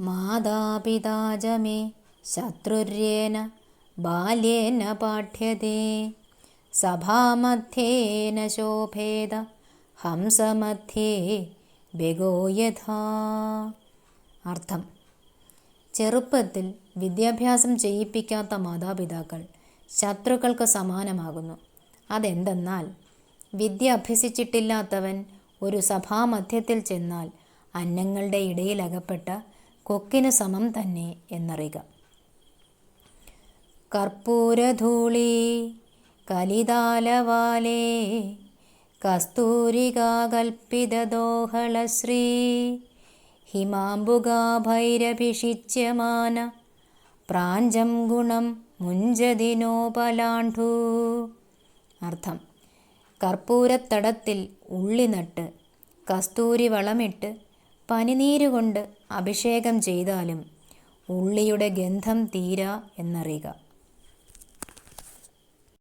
മാതാപിതാച may ശത്രുര്യേന ബാല്യേന പാഠ്യതേ. സഭാമധ്യേന ശോഭേദ ഹംസമധ്യേ ബഗോയഥാ അർത്ഥം ചെറുപ്പത്തിൽ വിദ്യാഭ്യാസം ചെയ്യിപ്പിക്കാത്ത മാതാപിതാക്കൾ ശത്രുക്കൾക്ക് സമാനമാകുന്നു. അതെന്തെന്നാൽ വിദ്യ അഭ്യസിച്ചിട്ടില്ലാത്തവൻ ഒരു സഭാമധ്യത്തിൽ ചെന്നാൽ അന്നങ്ങളുടെ ഇടയിൽ അകപ്പെട്ട കൊക്കിന് സമം തന്നെ എന്നറിയുക. കർപ്പൂരധൂളി കലിതാലവാലേ കസ്തൂരികാകൽപ്പിതദോഹളശ്രീ ഹിമാംബുകാഭൈരഭിഷിച്യമാന പ്രാഞ്ചം ഗുണം മുഞ്ചതിനോപലാണ്ഡു അർത്ഥം കർപ്പൂരത്തടത്തിൽ ഉള്ളി നട്ട് കസ്തൂരി വളമിട്ട് പനിനീരുകൊണ്ട് അഭിഷേകം ചെയ്താലും ഉള്ളിയുടെ ഗന്ധം തീരാ എന്നറിയുക.